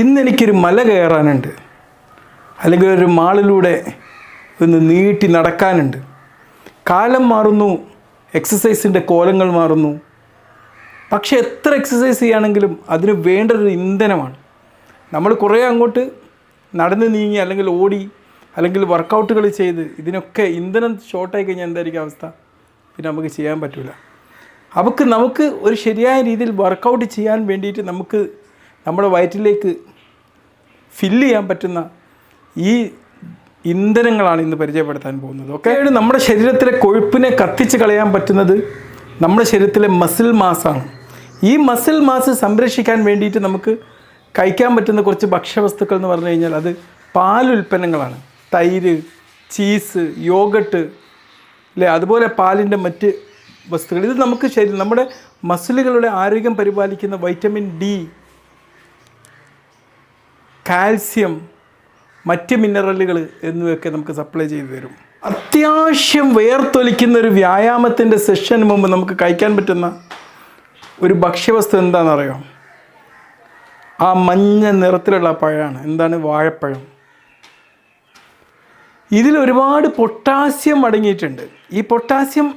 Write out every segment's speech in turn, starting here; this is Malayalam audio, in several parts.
ഇന്ന് എനിക്കൊരു മല കയറാനുണ്ട്. അല്ലെങ്കിൽ ഒരു മാളിലൂടെ ഒന്ന് നീട്ടി നടക്കാനുണ്ട്. കാലം മാറുന്നു എക്സസൈസിന്റെ കോലങ്ങൾ മാറുന്നു. പക്ഷേ എത്ര എക്സസൈസ് ചെയ്യുകയാണെങ്കിലും അതിന് വേണ്ട ഒരു ഇന്ധനമാണ്. നമ്മൾ കുറേ അങ്ങോട്ട് നടന്ന് നീങ്ങി അല്ലെങ്കിൽ ഓടി അല്ലെങ്കിൽ വർക്കൗട്ടുകൾ ചെയ്ത് ഇതിനൊക്കെ ഇന്ധനം ഷോർട്ടായി കഴിഞ്ഞാൽ എന്തായിരിക്കും അവസ്ഥ? പിന്നെ നമുക്ക് ചെയ്യാൻ പറ്റില്ല അവർക്ക് നമുക്ക് ഒരു ശരിയായ രീതിയിൽ വർക്കൗട്ട് ചെയ്യാൻ വേണ്ടിയിട്ട് നമുക്ക് നമ്മുടെ വയറ്റിലേക്ക് ഫില്ല് ചെയ്യാൻ പറ്റുന്ന ഈ ഇന്ധനങ്ങളാണ് ഇന്ന് പരിചയപ്പെടുത്താൻ പോകുന്നത് ഓക്കെ നമ്മുടെ ശരീരത്തിലെ കൊഴുപ്പിനെ കത്തിച്ച് കളയാൻ പറ്റുന്നത് നമ്മുടെ ശരീരത്തിലെ മസിൽ മാസാണ് ഈ മസിൽ മാസ് സംരക്ഷിക്കാൻ വേണ്ടിയിട്ട് നമുക്ക് കഴിക്കാൻ പറ്റുന്ന കുറച്ച് ഭക്ഷ്യവസ്തുക്കൾ എന്ന് പറഞ്ഞു കഴിഞ്ഞാൽ അത് പാലുൽപ്പന്നങ്ങളാണ് തൈര് ചീസ് യോഗട്ട് അല്ലേ അതുപോലെ പാലിന്റെ മറ്റ് വസ്തുക്കൾ. ഇത് നമുക്ക് ശരി നമ്മുടെ മസിലുകളുടെ ആരോഗ്യം പരിപാലിക്കുന്ന വൈറ്റമിൻ ഡി കാൽസ്യം മറ്റ് മിനറലുകൾ എന്നിവയൊക്കെ നമുക്ക് സപ്ലൈ ചെയ്തു തരും. അത്യാവശ്യം വേർത്തൊലിക്കുന്ന ഒരു വ്യായാമത്തിന്റെ സെഷന് മുമ്പ് നമുക്ക് കഴിക്കാൻ പറ്റുന്ന ഒരു ഭക്ഷ്യവസ്തു എന്താണെന്നറിയോ? ആ മഞ്ഞ നിറത്തിലുള്ള പഴമാണ്. എന്താണ്? വാഴപ്പഴം. ഇതിൽ ഒരുപാട് പൊട്ടാസ്യം അടങ്ങിയിട്ടുണ്ട്. ഈ പൊട്ടാസ്യം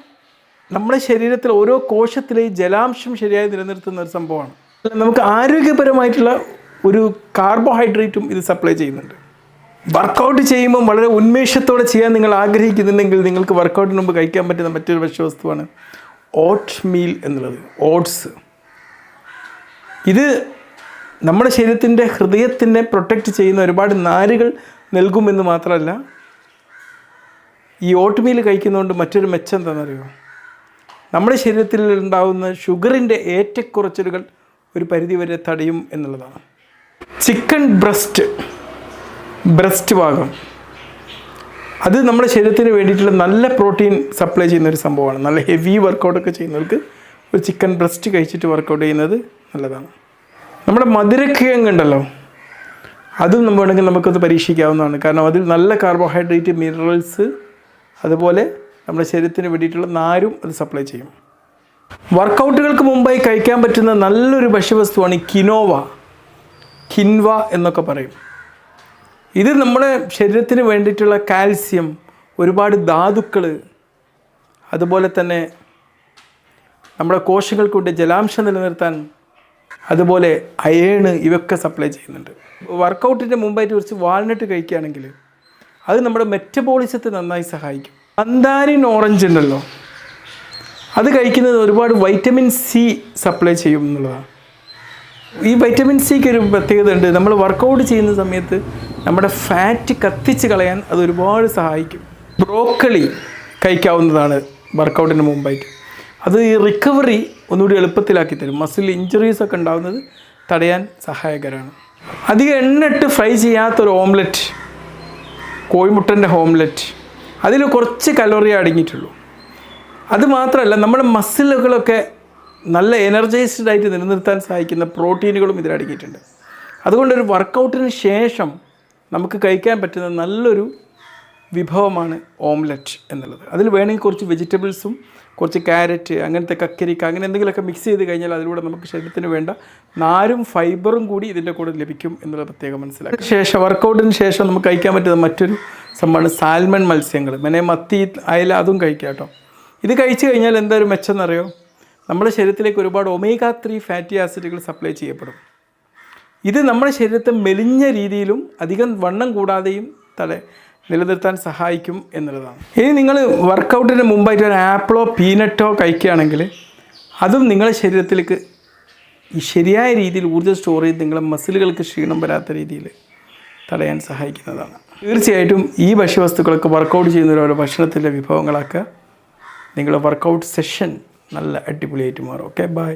നമ്മുടെ ശരീരത്തിൽ ഓരോ കോശത്തിലെയും ജലാംശം ശരിയായി നിലനിർത്തുന്ന ഒരു സംഭവമാണ്. നമുക്ക് ആരോഗ്യപരമായിട്ടുള്ള ഒരു കാർബോഹൈഡ്രേറ്റും ഇത് സപ്ലൈ ചെയ്യുന്നുണ്ട്. വർക്കൗട്ട് ചെയ്യുമ്പം വളരെ ഉന്മേഷത്തോടെ ചെയ്യാൻ നിങ്ങൾ ആഗ്രഹിക്കുന്നുണ്ടെങ്കിൽ നിങ്ങൾക്ക് വർക്കൗട്ടിന് മുമ്പ് കഴിക്കാൻ പറ്റുന്ന മറ്റൊരു ഭക്ഷ്യവസ്തുവാണ് ഓട്ട് മീൽ എന്നുള്ളത് ഓട്സ് ഇത് നമ്മുടെ ശരീരത്തിന്റെ ഹൃദയത്തിനെ പ്രൊട്ടക്റ്റ് ചെയ്യുന്ന ഒരുപാട് നാരുകൾ നൽകുമെന്ന് മാത്രമല്ല ഈ ഓട്ട് മീൽ കഴിക്കുന്നതുകൊണ്ട് മറ്റൊരു മെച്ചം എന്താണെന്നറിയോ? നമ്മുടെ ശരീരത്തിൽ ഉണ്ടാകുന്ന ഷുഗറിന്റെ ഏറ്റക്കുറച്ചിലുകൾ ഒരു പരിധിവരെ തടയും എന്നുള്ളതാണ്. ചിക്കൻ ബ്രസ്റ്റ് ബ്രസ്റ്റ് ഭാഗം. അത് നമ്മുടെ ശരീരത്തിന് വേണ്ടിയിട്ടുള്ള നല്ല പ്രോട്ടീൻ സപ്ലൈ ചെയ്യുന്ന ഒരു സംഭവമാണ്. നല്ല ഹെവി വർക്കൗട്ടൊക്കെ ചെയ്യുന്നവർക്ക് ഒരു ചിക്കൻ ബ്രസ്റ്റ് കഴിച്ചിട്ട് വർക്കൗട്ട് ചെയ്യുന്നത് നല്ലതാണ്. നമ്മുടെ മധുരക്കിഴങ്ങ് ഉണ്ടല്ലോ അതും നമ്മൾ വേണമെങ്കിൽ നമുക്കത് പരീക്ഷിക്കാവുന്നതാണ്. കാരണം അതിൽ നല്ല കാർബോഹൈഡ്രേറ്റ് മിനറൽസ് അതുപോലെ നമ്മുടെ ശരീരത്തിന് വേണ്ടിയിട്ടുള്ള നാരും അത് സപ്ലൈ ചെയ്യും. വർക്കൗട്ടുകൾക്ക് മുമ്പായി കഴിക്കാൻ പറ്റുന്ന നല്ലൊരു ഭക്ഷ്യവസ്തുവാണ് ഈ കിനോവ കിൻവ എന്നൊക്കെ പറയും. ഇത് നമ്മുടെ ശരീരത്തിന് വേണ്ടിയിട്ടുള്ള കാൽസ്യം ഒരുപാട് ധാതുക്കൾ അതുപോലെ തന്നെ നമ്മുടെ കോശങ്ങൾക്ക് വേണ്ടി ജലാംശം നിലനിർത്താൻ അതുപോലെ അയേണ് ഇവയൊക്കെ സപ്ലൈ ചെയ്യുന്നുണ്ട്. വർക്കൗട്ടിന്റെ മുമ്പായിട്ട് കുറച്ച് വാൾനട്ട് കഴിക്കുകയാണെങ്കിൽ അത് നമ്മുടെ മെറ്റബോളിസത്തെ നന്നായി സഹായിക്കും. മന്ദാരിൻ ഓറഞ്ച് ഉണ്ടല്ലോ. അത് കഴിക്കുന്നത് ഒരുപാട് വൈറ്റമിൻ സി സപ്ലൈ ചെയ്യും എന്നുള്ളതാണ്. ഈ വൈറ്റമിൻ സിക്ക് ഒരു പ്രത്യേകത ഉണ്ട്. നമ്മൾ വർക്കൗട്ട് ചെയ്യുന്ന സമയത്ത് നമ്മുടെ ഫാറ്റ് കത്തിച്ച് കളയാൻ അത് ഒരുപാട് സഹായിക്കും. ബ്രോക്കളി കഴിക്കാവുന്നതാണ് വർക്കൗട്ടിന് മുമ്പായിട്ട്. അത് ഈ റിക്കവറി ഒന്നുകൂടി എളുപ്പത്തിലാക്കി തരും. മസിൽ ഇഞ്ചുറീസ് ഒക്കെ ഉണ്ടാകുന്നത് തടയാൻ സഹായകരമാണ് അധികം എണ്ണിട്ട് ഫ്രൈ ചെയ്യാത്തൊരു ഓംലെറ്റ് കോഴിമുട്ടന്റെ ഓംലെറ്റ് അതിൽ കുറച്ച് കലോറി അടങ്ങിയിട്ടുള്ളൂ. അത് മാത്രമല്ല നമ്മുടെ മസിലുകളൊക്കെ നല്ല എനർജൈസ്ഡ് ആയിട്ട് നിലനിർത്താൻ സഹായിക്കുന്ന പ്രോട്ടീനുകളും ഇതിലടങ്ങിയിട്ടുണ്ട് അതുകൊണ്ടൊരു വർക്കൗട്ടിന് ശേഷം നമുക്ക് കഴിക്കാൻ പറ്റുന്ന നല്ലൊരു വിഭവമാണ് ഓംലെറ്റ് എന്നുള്ളത്. അതിൽ വേണമെങ്കിൽ കുറച്ച് വെജിറ്റബിൾസും കുറച്ച് ക്യാരറ്റ് അങ്ങനത്തെ കക്കരിക്ക അങ്ങനെ എന്തെങ്കിലുമൊക്കെ മിക്സ് ചെയ്ത് കഴിഞ്ഞാൽ അതിലൂടെ നമുക്ക് ശരീരത്തിന് വേണ്ട നാരും ഫൈബറും കൂടി ഇതിന്റെ കൂടെ ലഭിക്കും എന്നുള്ളത് പ്രത്യേകം മനസ്സിലാക്കുക. ശേഷം വർക്കൗട്ടിന് ശേഷം നമുക്ക് കഴിക്കാൻ പറ്റുന്ന മറ്റൊരു സംഭവമാണ് സാൽമൺ മത്സ്യങ്ങൾ. മനെ മത്തി അയല അതും കഴിക്കാം കേട്ടോ. ഇത് കഴിച്ചു കഴിഞ്ഞാൽ എന്താ ഒരു മെച്ചം എന്നറിയോ നമ്മുടെ ശരീരത്തിലേക്ക് ഒരുപാട് ഒമേഗ ത്രീ ഫാറ്റി ആസിഡുകൾ സപ്ലൈ ചെയ്യപ്പെടും. ഇത് നമ്മുടെ ശരീരത്തെ മെലിഞ്ഞ രീതിയിലും അധികം വണ്ണം കൂടാതെയും തല നിലനിർത്താൻ സഹായിക്കും എന്നുള്ളതാണ്. ഇനി നിങ്ങൾ വർക്കൗട്ടിന് മുമ്പായിട്ട് ഒരു ആപ്പിളോ പീനട്ടോ കഴിക്കുകയാണെങ്കിൽ അതും നിങ്ങളുടെ ശരീരത്തിലേക്ക് ശരിയായ രീതിയിൽ ഊർജം സ്റ്റോർ ചെയ്ത് നിങ്ങളുടെ മസിലുകൾക്ക് ക്ഷീണം വരാത്ത രീതിയിൽ തടയാൻ സഹായിക്കുന്നതാണ്. തീർച്ചയായിട്ടും ഈ ഭക്ഷ്യവസ്തുക്കളൊക്കെ വർക്കൗട്ട് ചെയ്യുന്നവരവരുടെ ഭക്ഷണത്തിന്റെ വിഭവങ്ങളൊക്കെ നിങ്ങളുടെ വർക്കൗട്ട് സെഷൻ നല്ല അടിപൊളിയായിട്ട് മാറും. Okay bye